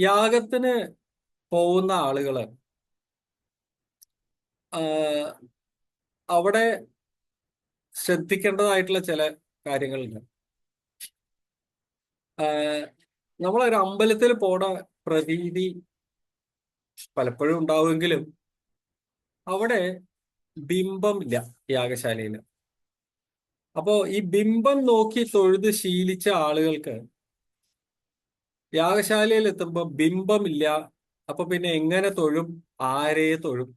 യാഗത്തിന് പോകുന്ന ആളുകൾ അവിടെ ശ്രദ്ധിക്കേണ്ടതായിട്ടുള്ള ചില കാര്യങ്ങളുണ്ട്. നമ്മളൊരു അമ്പലത്തിൽ പോണ പ്രതീതി പലപ്പോഴും ഉണ്ടാവുമെങ്കിലും അവിടെ ബിംബം ഇല്ല യാഗശാലയിൽ അപ്പോ ഈ ബിംബം നോക്കി തൊഴുത് ശീലിച്ച ആളുകൾക്ക് യാഗശാലയിൽ എത്തുമ്പോൾ ബിംബമില്ല. അപ്പൊ പിന്നെ എങ്ങനെ തൊഴും? ആരെ തൊഴും?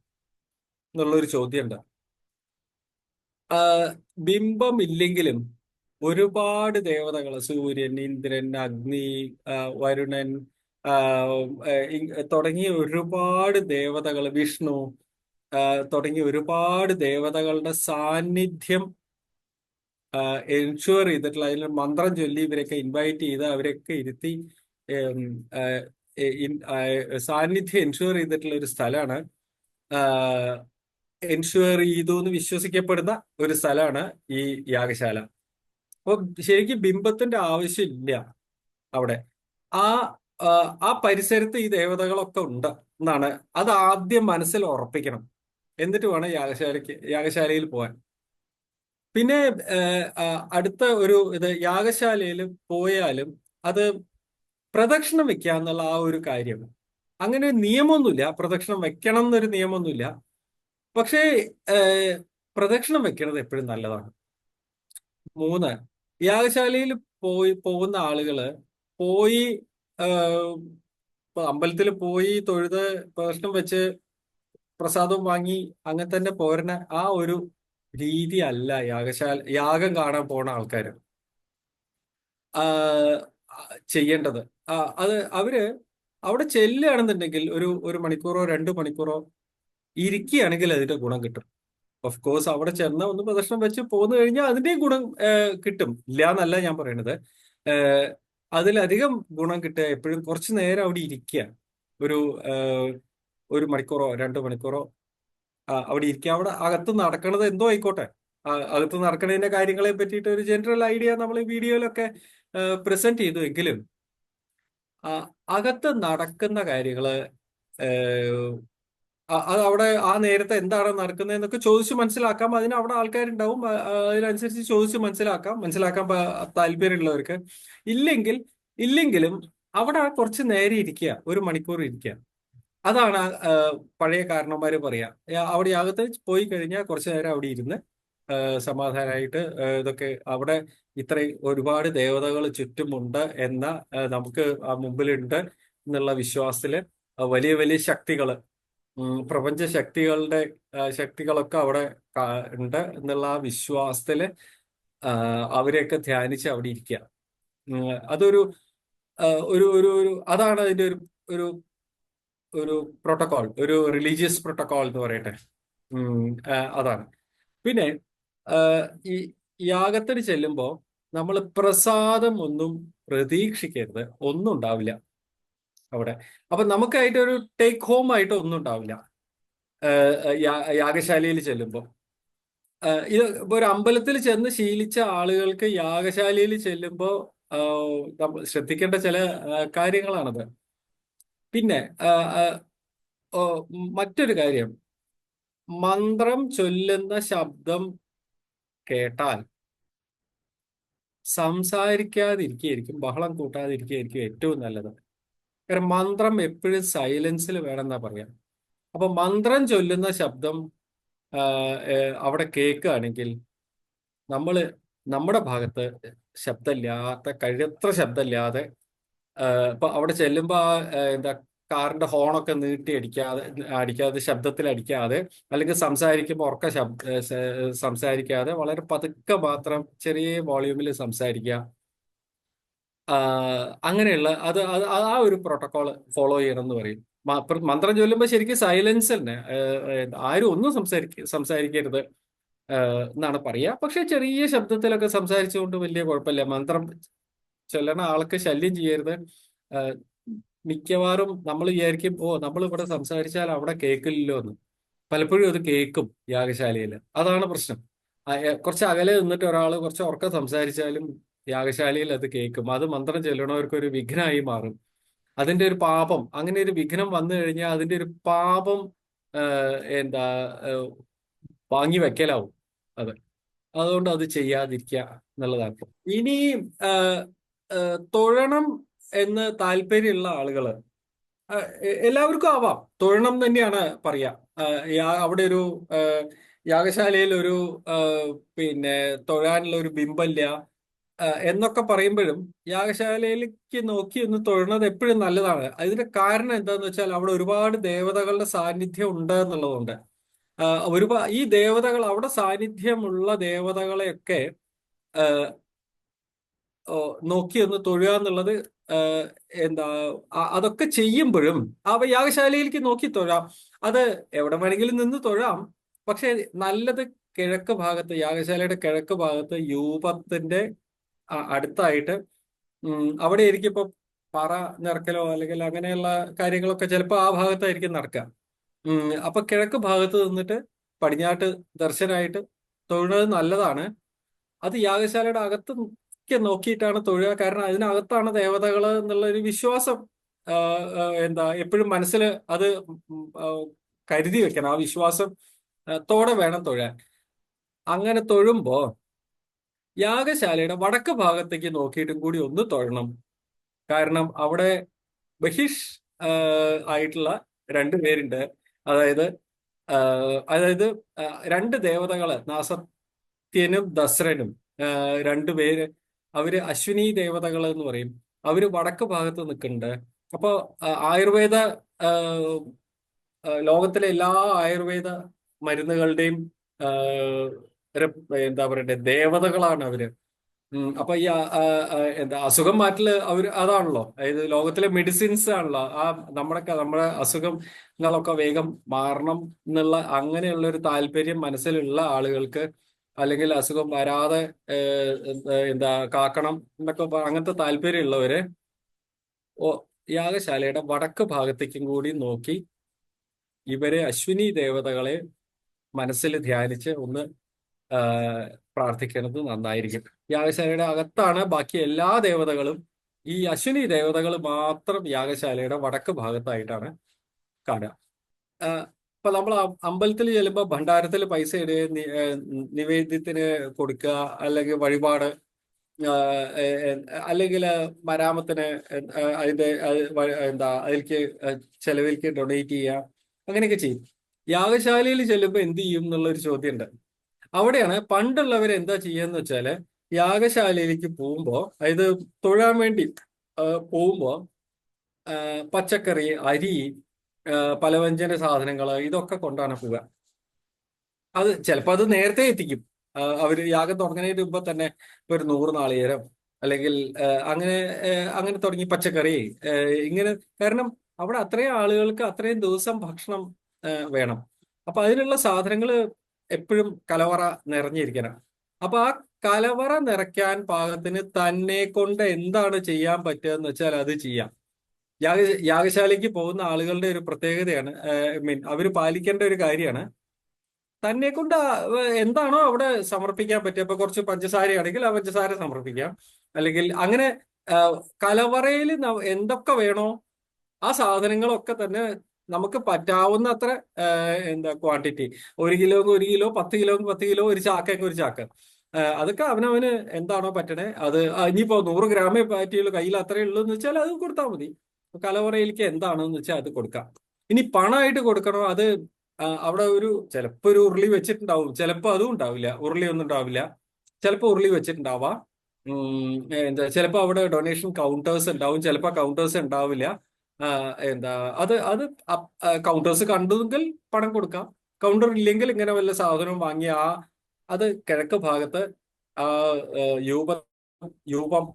എന്നുള്ളൊരു ചോദ്യമുണ്ട്. ബിംബമില്ലെങ്കിലും ഒരുപാട് ദേവതകൾ സൂര്യൻ ഇന്ദ്രൻ അഗ്നി വരുണൻ തുടങ്ങിയ ഒരുപാട് ദേവതകൾ വിഷ്ണു തുടങ്ങിയ ഒരുപാട് ദേവതകളുടെ സാന്നിധ്യം എൻഷുവർ ചെയ്തിട്ടുള്ള അതിൽ മന്ത്രം ചൊല്ലി ഇവരൊക്കെ ഇൻവൈറ്റ് ചെയ്ത് അവരൊക്കെ ഇരുത്തി സാന്നിധ്യം എൻഷുവർ ചെയ്തിട്ടുള്ള ഒരു സ്ഥലമാണ്. എൻഷുവർ ചെയ്തു എന്ന് വിശ്വസിക്കപ്പെടുന്ന ഒരു സ്ഥലമാണ് ഈ യാഗശാല. അപ്പൊ ശരിക്കും ബിംബത്തിന്റെ ആവശ്യമില്ല അവിടെ. ആ, ആ പരിസരത്ത് ഈ ദേവതകളൊക്കെ ഉണ്ട് എന്നാണ് അത് ആദ്യം മനസ്സിൽ ഉറപ്പിക്കണം. എന്നിട്ട് വേണം യാഗശാലയ്ക്ക് യാഗശാലയിൽ പോകാൻ പിന്നെ അടുത്ത ഒരു ഇത് യാഗശാലയിൽ പോയാലും അത് പ്രദക്ഷിണം വെക്കുക എന്നുള്ള ആ ഒരു കാര്യം. അങ്ങനെ ഒരു നിയമമൊന്നുമില്ല. പ്രദക്ഷിണം വെക്കണം എന്നൊരു നിയമമൊന്നുമില്ല. പക്ഷേ പ്രദക്ഷിണം വെക്കുന്നത് എപ്പോഴും നല്ലതാണ്. മൂന്ന് യാഗശാലയിൽ പോയി പോകുന്ന ആളുകൾ പോയി അമ്പലത്തിൽ പോയി തൊഴുത് പ്രദക്ഷിണം വെച്ച് പ്രസാദം വാങ്ങി അങ്ങനെ തന്നെ പോരുന്ന ആ ഒരു രീതി അല്ല യാഗശാല യാഗം കാണാൻ പോണ ആൾക്കാർ ചെയ്യേണ്ടത്. അത് അവർ അവിടെ ചെല്ലുകയാണെന്നുണ്ടെങ്കിൽ ഒരു ഒരു മണിക്കൂറോ രണ്ട് മണിക്കൂറോ ഇരിക്കുകയാണെങ്കിൽ അതിന്റെ ഗുണം കിട്ടും. ഓഫ് കോഴ്സ് അവിടെ ചെന്ന് ഒന്ന് പ്രദർശനം വെച്ച് പോന്നു കഴിഞ്ഞാൽ അതിന്റെയും ഗുണം കിട്ടും. ഇല്ല എന്നല്ല ഞാൻ പറയണത്. അതിലധികം ഗുണം കിട്ടുക എപ്പോഴും കുറച്ച് നേരം അവിടെ ഇരിക്കുക. ഒരു ഒരു മണിക്കൂറോ രണ്ട് മണിക്കൂറോ അവിടെ ഇരിക്കുക. അവിടെ അകത്ത് നടക്കണത് എന്തോ ആയിക്കോട്ടെ. അകത്ത് നടക്കണതിന്റെ കാര്യങ്ങളെ പറ്റിയിട്ട് ഒരു ജനറൽ ഐഡിയ നമ്മൾ വീഡിയോയിലൊക്കെ പ്രസന്റ് ചെയ്തു എങ്കിലും അകത്ത് നടക്കുന്ന കാര്യങ്ങൾ അത് അവിടെ ആ നേരത്തെ എന്താണ് നടക്കുന്നത് എന്നൊക്കെ ചോദിച്ച് മനസ്സിലാക്കാം. അതിന് അവിടെ ആൾക്കാരുണ്ടാവും. അതിനനുസരിച്ച് ചോദിച്ച് മനസ്സിലാക്കാം. മനസ്സിലാക്കാൻ താല്പര്യമുള്ളവർക്ക്. ഇല്ലെങ്കിൽ ഇല്ലെങ്കിലും അവിടെ കുറച്ച് നേരെ ഇരിക്കുക. ഒരു മണിക്കൂർ ഇരിക്കുക. അതാണ് പഴയ കാരണന്മാര് പറയാ. അവിടെ യാഗത്ത് പോയി കഴിഞ്ഞാൽ കുറച്ചു നേരം അവിടെ ഇരുന്ന് സമാധാനമായിട്ട് ഇതൊക്കെ അവിടെ ഇത്രയും ഒരുപാട് ദേവതകൾ ചുറ്റുമുണ്ട് എന്ന നമുക്ക് ആ മുമ്പിലുണ്ട് എന്നുള്ള വിശ്വാസത്തിൽ വലിയ വലിയ ശക്തികൾ പ്രപഞ്ച ശക്തികളുടെ ശക്തികളൊക്കെ അവിടെ ഉണ്ട് എന്നുള്ള ആ വിശ്വാസത്തിൽ അവരെയൊക്കെ ധ്യാനിച്ച് അവിടെ ഇരിക്കുക അതൊരു ഒരു ഒരു ഒരു അതാണ് അതിന്റെ ഒരു ഒരു ഒരു പ്രോട്ടോകോൾ ഒരു റിലീജിയസ് പ്രോട്ടോകോൾ എന്ന് പറയട്ടെ. അതാണ്. പിന്നെ ഈ യാഗത്തിന് ചെല്ലുമ്പോൾ നമ്മൾ പ്രസാദം ഒന്നും പ്രതീക്ഷിക്കരുത്. ഒന്നും ഉണ്ടാവില്ല അവിടെ. അപ്പൊ നമുക്കായിട്ട് ഒരു ടേക്ക് ഹോം ആയിട്ട് ഒന്നും ഉണ്ടാവില്ല. യാഗശാലയിൽ ചെല്ലുമ്പോൾ ഇത് ഒരു അമ്പലത്തിൽ ചെന്ന് ശീലിച്ച ആളുകൾക്ക് യാഗശാലയിൽ ചെല്ലുമ്പോൾ ശ്രദ്ധിക്കേണ്ട ചില കാര്യങ്ങളാണത്. പിന്നെ മറ്റൊരു കാര്യം. മന്ത്രം ചൊല്ലുന്ന ശബ്ദം കേട്ടാൽ സംസാരിക്കാതിരിക്കുകയായിരിക്കും ബഹളം കൂട്ടാതിരിക്കുകയായിരിക്കും ഏറ്റവും നല്ലത്. കാരണം മന്ത്രം എപ്പോഴും സൈലൻസിൽ വേണമെന്നാ പറയാം. അപ്പൊ മന്ത്രം ചൊല്ലുന്ന ശബ്ദം അവിടെ കേൾക്കുകയാണെങ്കിൽ നമ്മൾ നമ്മുടെ ഭാഗത്ത് ശബ്ദമില്ലാത്ത കഴിയത്ര ശബ്ദമില്ലാതെ ഇപ്പൊ അവിടെ ചെല്ലുമ്പോ ആ, ആ, എന്താ കാറിന്റെ ഹോണൊക്കെ നീട്ടി അടിക്കാതെ അടിക്കാതെ ശബ്ദത്തിൽ അടിക്കാതെ അല്ലെങ്കിൽ സംസാരിക്കുമ്പോൾ ഉറക്ക ശബ്ദ സംസാരിക്കാതെ വളരെ പതുക്കെ മാത്രം ചെറിയ വോളിയൂമിൽ സംസാരിക്കുക. അങ്ങനെയുള്ള അത് ആ ഒരു പ്രോട്ടോകോൾ ഫോളോ ചെയ്യണം എന്ന് പറയും മന്ത്രം ചൊല്ലുമ്പോൾ ശരിക്കും സൈലൻസ് തന്നെ. ആരും ഒന്നും സംസാരിക്ക സംസാരിക്കരുത് എന്നാണ് പറയുക. പക്ഷെ ചെറിയ ശബ്ദത്തിലൊക്കെ സംസാരിച്ചുകൊണ്ട് വലിയ കുഴപ്പമില്ല. മന്ത്രം ചൊല്ലണ ആൾക്ക് ശല്യം ചെയ്യരുത്. മിക്കവാറും നമ്മൾ വിചാരിക്കും ഓ നമ്മൾ ഇവിടെ സംസാരിച്ചാൽ അവിടെ കേൾക്കില്ലല്ലോ എന്ന്. പലപ്പോഴും അത് കേൾക്കും യാഗശാലയിൽ. അതാണ് പ്രശ്നം. കുറച്ച് അകലെ നിന്നിട്ട് ഒരാൾ കുറച്ച് ഉറക്കം സംസാരിച്ചാലും യാഗശാലയിൽ അത് കേൾക്കും അത് മന്ത്രം ചെല്ലണവർക്ക് ഒരു വിഘ്നമായി മാറും. അതിന്റെ ഒരു പാപം അങ്ങനെ ഒരു വിഘ്നം വന്നു കഴിഞ്ഞാൽ അതിന്റെ ഒരു പാപം എന്താ വാങ്ങി വെക്കലാവും അത്. അതുകൊണ്ട് അത് ചെയ്യാതിരിക്കുക എന്നുള്ളതാണ്. ഇനി തൊഴണം എന്ന് താല്പര്യമുള്ള ആളുകൾ. ആ, എല്ലാവർക്കും ആവാം. തൊഴണം തന്നെയാണ് പറയാ. അവിടെ ഒരു യാഗശാലയിൽ ഒരു പിന്നെ തൊഴാനുള്ള ഒരു ബിംബല്ല. എന്നൊക്കെ പറയുമ്പോഴും യാഗശാലയിലേക്ക് നോക്കി ഒന്ന് തൊഴുന്നത് എപ്പോഴും നല്ലതാണ്. അതിന്റെ കാരണം എന്താന്ന് വെച്ചാൽ അവിടെ ഒരുപാട് ദേവതകളുടെ സാന്നിധ്യം ഉണ്ട് എന്നുള്ളതുകൊണ്ട് ഒരുപാ ഈ ദേവതകൾ അവിടെ സാന്നിധ്യമുള്ള ദേവതകളെയൊക്കെ നോക്കി ഒന്ന് തൊഴുക എന്നുള്ളത് എന്താ അതൊക്കെ ചെയ്യുമ്പോഴും അവ യാഗശാലയിലേക്ക് നോക്കി തൊഴാം. അത് എവിടെ വേണമെങ്കിലും നിന്ന് തൊഴാം. പക്ഷെ നല്ലത് കിഴക്ക് ഭാഗത്ത് യാഗശാലയുടെ കിഴക്ക് ഭാഗത്ത് യൂപത്തിന്റെ അടുത്തായിട്ട് അവിടെ ആയിരിക്കും ഇപ്പൊ പറ നിറക്കലോ അല്ലെങ്കിൽ അങ്ങനെയുള്ള കാര്യങ്ങളൊക്കെ ചിലപ്പോൾ ആ ഭാഗത്തായിരിക്കും നടക്കുക. അപ്പൊ കിഴക്ക് ഭാഗത്ത് നിന്നിട്ട് പടിഞ്ഞാട്ട് ദർശനമായിട്ട് തൊഴുന്നത് നല്ലതാണ്. അത് യാഗശാലയുടെ അകത്ത് നോക്കിയിട്ടാണ് തൊഴുക കാരണം അതിനകത്താണ് ദേവതകൾ എന്നുള്ള ഒരു വിശ്വാസം എന്താ എപ്പോഴും മനസ്സിൽ അത് കരുതി വെക്കണം ആ വിശ്വാസം തോടെ വേണം തൊഴാൻ. അങ്ങനെ തൊഴുമ്പോ യാഗശാലയുടെ വടക്ക് ഭാഗത്തേക്ക് നോക്കിയിട്ടും കൂടി ഒന്ന് തൊഴണം. കാരണം അവിടെ ബഹിഷ് ആയിട്ടുള്ള രണ്ട് പേരുണ്ട്. അതായത് അതായത് രണ്ട് ദേവതകൾ നാസത്യനും ദസ്രനും രണ്ടുപേര് അവർ അശ്വിനി ദേവതകൾ എന്ന് പറയും. അവർ വടക്ക് ഭാഗത്ത് നിൽക്കുന്നുണ്ട്. അപ്പൊ ആയുർവേദ ലോകത്തിലെ എല്ലാ ആയുർവേദ മരുന്നുകളുടെയും എന്താ പറയണ്ടേ ദേവതകളാണ് അവർ. അപ്പൊ ഈ എന്താ അസുഖം മാറ്റൽ അവർ അതാണല്ലോ. അതായത് ലോകത്തിലെ മെഡിസിൻസ് ആണല്ലോ. ആ നമ്മുടെ നമ്മുടെ അസുഖങ്ങളൊക്കെ വേഗം മാറണം എന്നുള്ള അങ്ങനെയുള്ള ഒരു താല്പര്യം മനസ്സിലുള്ള ആളുകൾക്ക് അല്ലെങ്കിൽ അസുഖം വരാതെ എന്താ കാക്കണം എന്നൊക്കെ അങ്ങനത്തെ താല്പര്യമുള്ളവര് ഓ യാഗശാലയുടെ വടക്ക് ഭാഗത്തേക്കും കൂടി നോക്കി ഇവരെ അശ്വിനി ദേവതകളെ മനസ്സിൽ ധ്യാനിച്ച് ഒന്ന് പ്രാർത്ഥിക്കുന്നത് നന്നായിരിക്കും. യാഗശാലയുടെ അകത്താണ് ബാക്കി എല്ലാ ദേവതകളും. ഈ അശ്വിനി ദേവതകൾ മാത്രം യാഗശാലയുടെ വടക്ക് ഭാഗത്തായിട്ടാണ് കാണുക. ഇപ്പൊ നമ്മൾ അമ്പലത്തിൽ ചെല്ലുമ്പോൾ ഭണ്ഡാരത്തിൽ പൈസ ഇടുക നിവേദ്യത്തിന് കൊടുക്കുക അല്ലെങ്കിൽ വഴിപാട് അല്ലെങ്കിൽ മരാമത്തിന് അതിന്റെ എന്താ അതിലേക്ക് ചെലവിലേക്ക് ഡൊണേറ്റ് ചെയ്യുക അങ്ങനെയൊക്കെ ചെയ്യും. യാഗശാലയിൽ ചെല്ലുമ്പോൾ എന്ത് ചെയ്യും എന്നുള്ള എന്നുള്ളൊരു ചോദ്യമുണ്ട് അവിടെയാണ് പണ്ടുള്ളവർ എന്താ ചെയ്യാന്ന് വെച്ചാൽ യാഗശാലയിലേക്ക് പോകുമ്പോ അതായത് തൊഴാൻ വേണ്ടി പോകുമ്പോൾ പോകുമ്പോ പച്ചക്കറി അരി പലവ്യഞ്ജന സാധനങ്ങൾ ഇതൊക്കെ കൊണ്ടാണ് പോവുക. അത് ചിലപ്പോൾ അത് നേരത്തെ എത്തിക്കും. അവർ യാഗം തുടങ്ങുന്നതിന് മുമ്പ് തന്നെ ഇപ്പൊ ഒരു നൂറ് നാളികേരം അല്ലെങ്കിൽ അങ്ങനെ അങ്ങനെ തുടങ്ങി പച്ചക്കറി ഇങ്ങനെ കാരണം അവിടെ അത്രയും ആളുകൾക്ക് അത്രയും ദിവസം ഭക്ഷണം വേണം. അപ്പൊ അതിനുള്ള സാധനങ്ങൾ എപ്പോഴും കലവറ നിറഞ്ഞിരിക്കണം. അപ്പൊ ആ കലവറ നിറയ്ക്കാൻ പാകത്തിന് തന്നെ കൊണ്ട് എന്താണ് ചെയ്യാൻ പറ്റുക എന്ന് വെച്ചാൽ അത് ചെയ്യാം. യാഗ യാഗശാലയ്ക്ക് പോകുന്ന ആളുകളുടെ ഒരു പ്രത്യേകതയാണ് മീൻ. അവർ പാലിക്കേണ്ട ഒരു കാര്യമാണ്. തന്നെ കൊണ്ട് എന്താണോ അവിടെ സമർപ്പിക്കാൻ പറ്റുക. ഇപ്പൊ കുറച്ച് പഞ്ചസാരയാണെങ്കിൽ ആ പഞ്ചസാര സമർപ്പിക്കാം. അല്ലെങ്കിൽ അങ്ങനെ കലവറയിൽ എന്തൊക്കെ വേണോ ആ സാധനങ്ങളൊക്കെ തന്നെ നമുക്ക് പറ്റാവുന്ന അത്ര എന്താ ക്വാണ്ടിറ്റി. ഒരു കിലോ ഒരു കിലോ പത്ത് കിലോ പത്ത് കിലോ ഒരു ചാക്കയ്ക്ക് ഒരു ചാക്ക. അതൊക്കെ അവനവന് എന്താണോ പറ്റണേ. അത് ഇനിയിപ്പോ നൂറ് ഗ്രാമേ പറ്റിയുള്ളൂ. കയ്യിൽ അത്രേ ഉള്ളൂ എന്ന് വെച്ചാൽ അത് കൊടുത്താൽ മതി. കലവറയിലേക്ക് എന്താണെന്ന് വെച്ചാൽ അത് കൊടുക്കാം. ഇനി പണമായിട്ട് കൊടുക്കണോ? അത് അവിടെ ഒരു ചിലപ്പോൾ ഒരു ഉരുളി വെച്ചിട്ടുണ്ടാവും. ചിലപ്പോൾ അതും ഉണ്ടാവില്ല. ഉരുളി ഒന്നും ഉണ്ടാവില്ല. ചിലപ്പോൾ ഉരുളി വെച്ചിട്ടുണ്ടാവാം. എന്താ ചിലപ്പോൾ അവിടെ ഡൊണേഷൻ കൗണ്ടേഴ്സ് ഉണ്ടാവും. ചിലപ്പോൾ കൗണ്ടേഴ്സ് ഉണ്ടാവില്ല. എന്താ അത് അത് കൗണ്ടേഴ്സ് കണ്ടെങ്കിൽ പണം കൊടുക്കാം. കൗണ്ടർ ഇല്ലെങ്കിൽ ഇങ്ങനെ വല്ല സാധനവും വാങ്ങി ആ അത് കിഴക്ക് ഭാഗത്ത് ആ യൂപ യൂപം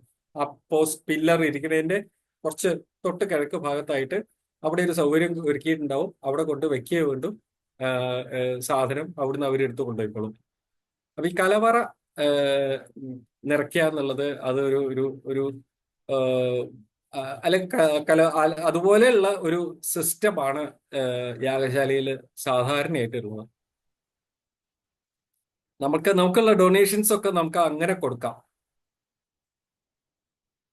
പോസ്റ്റ് പില്ലർ ഇരിക്കുന്നതിന്റെ കുറച്ച് തൊട്ട് കിഴക്ക് ഭാഗത്തായിട്ട് അവിടെ ഒരു സൗകര്യം ഒരുക്കിയിട്ടുണ്ടാവും. അവിടെ കൊണ്ട് വെക്കുക വേണ്ടും സാധനം അവിടുന്ന് അവരെടുത്ത് കൊണ്ടുപോയിക്കോളും. അപ്പൊ ഈ കലവറ നിറയ്ക്കുക എന്നുള്ളത് അതൊരു ഒരു ഒരു ഒരു അല്ലെങ്കിൽ കല അതുപോലെയുള്ള ഒരു സിസ്റ്റമാണ് യാഗശാലയിൽ സാധാരണയായിട്ട് വരുന്നത് നമുക്ക് നമുക്കുള്ള ഡൊണേഷൻസ് ഒക്കെ നമുക്ക് അങ്ങനെ കൊടുക്കാം.